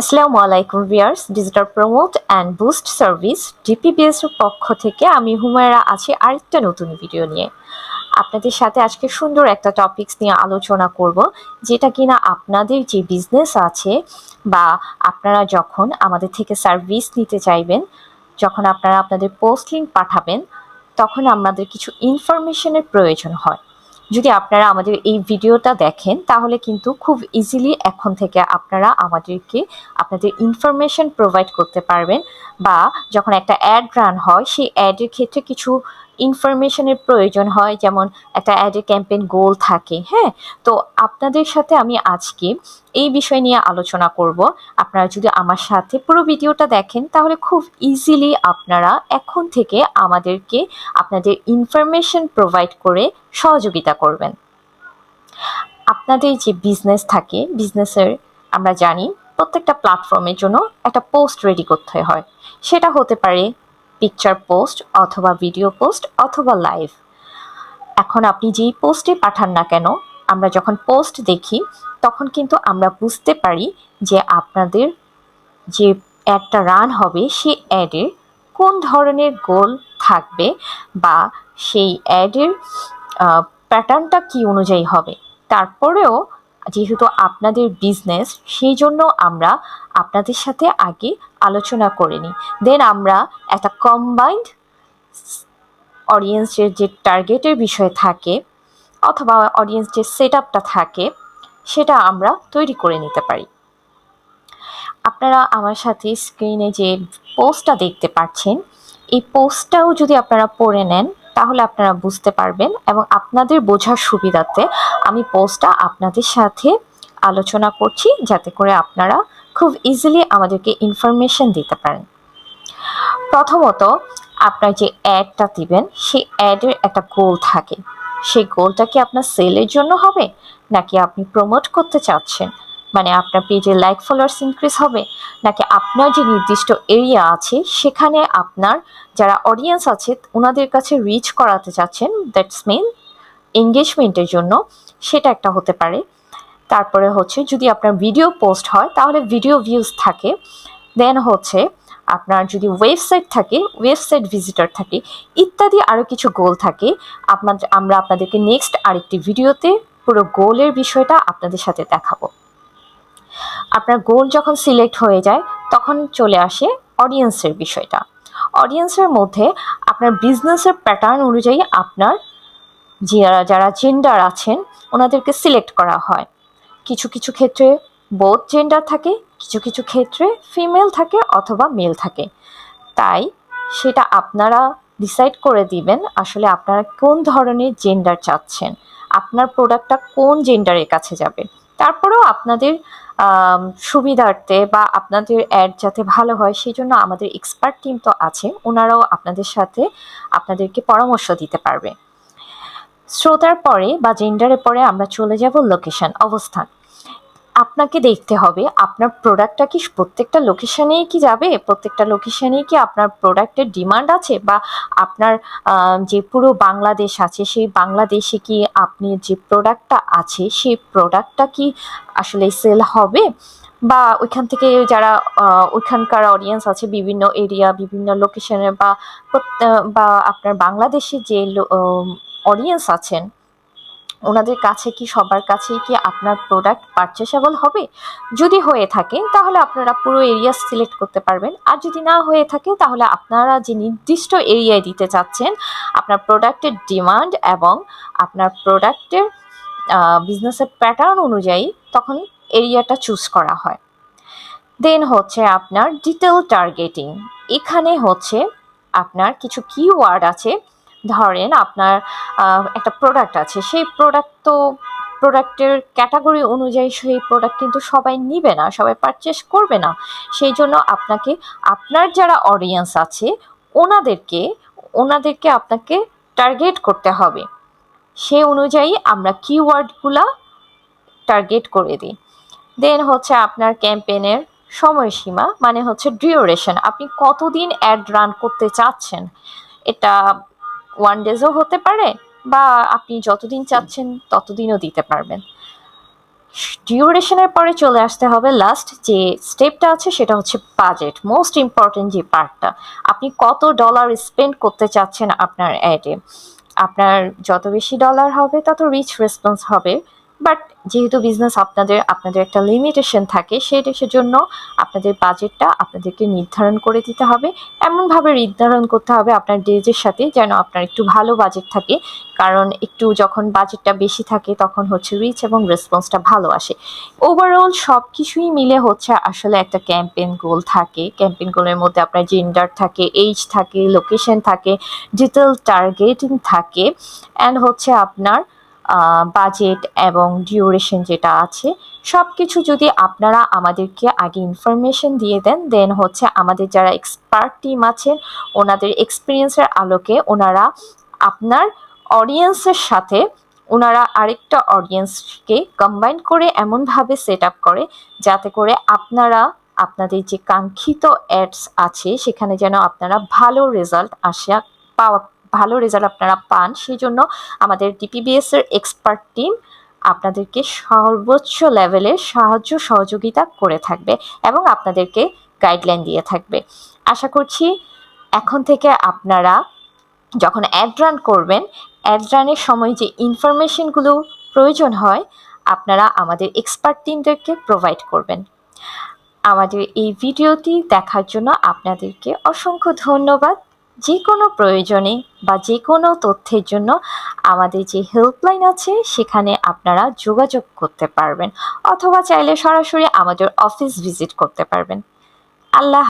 আসসালামু আলাইকুম viewers digital promote and boost service DPBS পক্ষ থেকে আমি হুমায়রা আছি আরেকটা নতুন ভিডিও নিয়ে। আপনাদের সাথে আজকে সুন্দর একটা টপিকস নিয়ে আলোচনা করব, যেটা কিনা আপনাদের যে বিজনেস আছে বা আপনারা যখন আমাদের থেকে সার্ভিস নিতে চাইবেন, যখন আপনারা আপনাদের পোস্ট লিঙ্ক পাঠাবেন, তখন আমাদের কিছু ইনফরমেশনের প্রয়োজন হয়। যদি আপনারা আমাদের এই ভিডিওটা দেখেন, তাহলে কিন্তু খুব ইজিলি এখন থেকে আপনারা আমাদেরকে আপনাদের ইনফরমেশন প্রোভাইড করতে পারবেন। বা যখন একটা অ্যাড রান হয়, সেই অ্যাডের ক্ষেত্রে কিছু ইনফরমেশনের প্রয়োজন হয়, যেমন একটা অ্যাডের ক্যাম্পেইন গোল থাকে হ্যাঁ? তো আপনাদের সাথে আমি আজকে এই বিষয় নিয়ে আলোচনা করব। আপনারা যদি আমার সাথে পুরো ভিডিওটা দেখেন, তাহলে খুব ইজিলি আপনারা এখন থেকে আমাদেরকে আপনাদের ইনফরমেশন প্রোভাইড করে সহযোগিতা করবেন। আপনাদের যে বিজনেস থাকে বিজনেসের আমরা জানি প্রত্যেকটা প্ল্যাটফর্মের জন্য একটা পোস্ট রেডি করতে হয়। সেটা হতে পারে পিকচার পোস্ট অথবা ভিডিও পোস্ট অথবা লাইভ এখন আপনি যেই পোস্টে পাঠান না কেন, আমরা যখন পোস্ট দেখি, তখন কিন্তু আমরা বুঝতে পারি যে আপনাদের যে একটা রান হবে, সেই অ্যাডের কোন ধরনের গোল থাকবে বা সেই অ্যাডের প্যাটার্নটা কি অনুযায়ী হবে। তারপরেও যেহেতু আপনাদের বিজনেস সেই জন্য আমরা আপনাদের সাথে আগে আলোচনা করে নিই। দেন আমরা একটা কম্বাইন্ড অডিয়েন্সের যে টার্গেটের বিষয় থাকে, অথবা অডিয়েন্স যে সেট আপটা থাকে, সেটা আমরা তৈরি করে নিতে পারি। আপনারা আমার সাথে স্ক্রিনে যে পোস্টটা দেখতে পাচ্ছেন, এই পোস্টটাও যদি আপনারা পড়ে নেন তাহলে আপনারা বুঝতে পারবেন এবং আপনাদের বোঝার সুবিধাতে আমি পোস্টটা আপনাদের সাথে আলোচনা করছি যাতে করে আপনারা খুব ইজিলি আমাদেরকে ইনফরমেশন দিতে পারেন। প্রথমত আপনার যে অ্যাডটা দিবেন, সেই অ্যাডের একটা গোল থাকে। সেই গোলটা কি আপনার সেলের জন্য হবে? নাকি আপনি প্রমোট করতে চাচ্ছেন? মানে আপনার পেজে লাইক ফলোয়ার্স ইনক্রিজ হবে, নাকি আপনার যে নির্দিষ্ট এরিয়া আছে, সেখানে আপনার যারা অডিয়েন্স আছে ওনাদের কাছে রিচ করাতে চাচ্ছেন দ্যাটস মিন এঙ্গেজমেন্টের জন্য, সেটা একটা হতে পারে। তারপরে হচ্ছে, যদি আপনার ভিডিও পোস্ট হয়, তাহলে ভিডিও ভিউজ থাকে। দেন হচ্ছে, আপনার যদি ওয়েবসাইট থাকে ওয়েবসাইট ভিজিটর থাকে, ইত্যাদি আরও কিছু গোল থাকে, আপনার আমরা আপনাদেরকে নেক্সট আরেকটি ভিডিওতে পুরো গোলের বিষয়টা আপনাদের সাথে দেখাবো। আপনার গোল যখন সিলেক্ট হয়ে যায়, তখন চলে আসে অডিয়েন্সের বিষয়টা। অডিয়েন্সের মধ্যে আপনার বিজনেসের প্যাটার্ন অনুযায়ী আপনার যারা যারা জেন্ডার আছেন, ওনাদেরকে সিলেক্ট করা হয়। কিছু কিছু ক্ষেত্রে বোধ জেন্ডার থাকে, কিছু কিছু ক্ষেত্রে ফিমেল থাকে অথবা মেল থাকে। তাই সেটা আপনারা ডিসাইড করে দিবেন আসলে আপনারা কোন ধরনের জেন্ডার চাচ্ছেন। আপনার প্রোডাক্টটা কোন জেন্ডারের কাছে যাবে। তারপরেও আপনাদের সুবিধার্থে বা আপনাদের অ্যাড যাতে ভালো হয় সেই জন্য আমাদের এক্সপার্ট টিম তো আছে, ওনারাও আপনাদের সাথে আপনাদেরকে পরামর্শ দিতে পারবে। শ্রোতার পরে বা জেন্ডারের পরে আমরা চলে যাব লোকেশন অবস্থান। আপনাকে দেখতে হবে, আপনার প্রোডাক্টটা কি প্রত্যেকটা লোকেশানেই কি যাবে? প্রত্যেকটা লোকেশানেই কি আপনার প্রোডাক্টের ডিমান্ড আছে? বা আপনার যে পুরো বাংলাদেশ আছে, সেই বাংলাদেশে কি আপনি যে প্রোডাক্টটা আছে, সেই প্রোডাক্টটা কি আসলে সেল হবে? বা ওইখান থেকে যারা ওইখানকার অডিয়েন্স আছে, বিভিন্ন এরিয়া বিভিন্ন লোকেশনে বা বা আপনার বাংলাদেশে যে অডিয়েন্স আছেন ওনাদের কাছে কি, সবার কাছেই কি আপনার প্রোডাক্ট পারচেসেবল হবে? যদি হয়ে থাকে, তাহলে আপনারা পুরো এরিয়া সিলেক্ট করতে পারবেন। আর যদি না হয়ে থাকে, তাহলে আপনারা যে নির্দিষ্ট এরিয়ায় দিতে চাচ্ছেন, আপনার প্রোডাক্টের ডিমান্ড এবং আপনার প্রোডাক্টের বিজনেসের প্যাটার্ন অনুযায়ী তখন এরিয়াটা চুজ করা হয়। দেন হচ্ছে আপনার ডিটেল টার্গেটিং এখানে হচ্ছে আপনার কিছু কিওয়ার্ড আছে। ধরেন আপনার একটা প্রোডাক্ট আছে, সেই প্রোডাক্ট তো প্রোডাক্টের ক্যাটাগরি অনুযায়ী সেই প্রোডাক্ট কিন্তু সবাই নিবে না, সবাই পারচেস করবে না। সেই জন্য আপনাকে, আপনার যারা অডিয়েন্স আছে, ওনাদেরকে ওনাদেরকে আপনাকে টার্গেট করতে হবে। সে অনুযায়ী আমরা কিওয়ার্ডগুলা টার্গেট করে দিই। দেন হচ্ছে আপনার ক্যাম্পেনের সময়সীমা মানে হচ্ছে ডিউরেশন আপনি কতদিন অ্যাড রান করতে চাচ্ছেন, এটা ওয়ান ডেজও হতে পারে বা আপনি যতদিন চাচ্ছেন ততদিনও দিতে পারবেন। ডিউরেশনের পরে চলে আসতে হবে লাস্ট যে স্টেপটা আছে সেটা হচ্ছে বাজেট মোস্ট ইম্পর্টেন্ট যে পার্টটা আপনি কত ডলার স্পেন্ড করতে চাচ্ছেন আপনার অ্যাডে আপনার যত বেশি ডলার হবে, তত রিচ রেসপন্স হবে। বাট যেহেতু বিজনেস আপনাদের আপনাদের একটা লিমিটেশন থাকে, সেই জন্য আপনাদের বাজেটটা আপনাদেরকে নির্ধারণ করে দিতে হবে। এমনভাবে নির্ধারণ করতে হবে আপনার ডেজের সাথে যেন আপনার একটু ভালো বাজেট থাকে। কারণ একটু যখন বাজেটটা বেশি থাকে তখন হচ্ছে রিচ এবং রেসপন্সটা ভালো আসে। ওভারঅল সব কিছুই মিলে হচ্ছে আসলে একটা ক্যাম্পেন গোল থাকে। ক্যাম্পেন গোলের মধ্যে আপনার জেন্ডার থাকে এইজ থাকে লোকেশন থাকে ডিটেল টার্গেটিং থাকে। অ্যান্ড হচ্ছে আপনার বাজেট এবং ডিউরেশন যেটা আছে সব কিছু যদি আপনারা আমাদেরকে আগে ইনফরমেশন দিয়ে দেন দেন হচ্ছে আমাদের যারা এক্সপার্ট টিম আছেন, ওনাদের এক্সপিরিয়েন্সের আলোকে ওনারা আপনার অডিয়েন্সের সাথে ওনারা আরেকটা অডিয়েন্সকে কম্বাইন করে এমনভাবে সেট আপ করে, যাতে করে আপনারা, আপনাদের যে কাঙ্ক্ষিত অ্যাডস আছে, সেখানে যেন আপনারা ভালো রেজাল্ট আসা পাওয়া ভালো রেজাল্ট আপনারা পান। সেই জন্য আমাদের ডিপিবিএস এর এক্সপার্ট টিম আপনাদেরকে সর্বোচ্চ লেভেলের সাহায্য সহযোগিতা করে থাকবে এবং আপনাদেরকে গাইডলাইন দিয়ে থাকবে। আশা করছি এখন থেকে আপনারা যখন অ্যাড রান করবেন অ্যাড রানের সময় যে ইনফরমেশনগুলো প্রয়োজন হয়, আপনারা আমাদের এক্সপার্ট টিমদেরকে প্রোভাইড করবেন। আমাদের এই ভিডিওটি দেখার জন্য আপনাদেরকে অসংখ্য ধন্যবাদ। যে কোনো প্রয়োজনে বা যে কোনো তথ্যের জন্য আমাদের যে হেল্পলাইন আছে, সেখানে আপনারা যোগাযোগ করতে পারবেন অথবা চাইলে সরাসরি আমাদের অফিস ভিজিট করতে পারবেন। আল্লাহ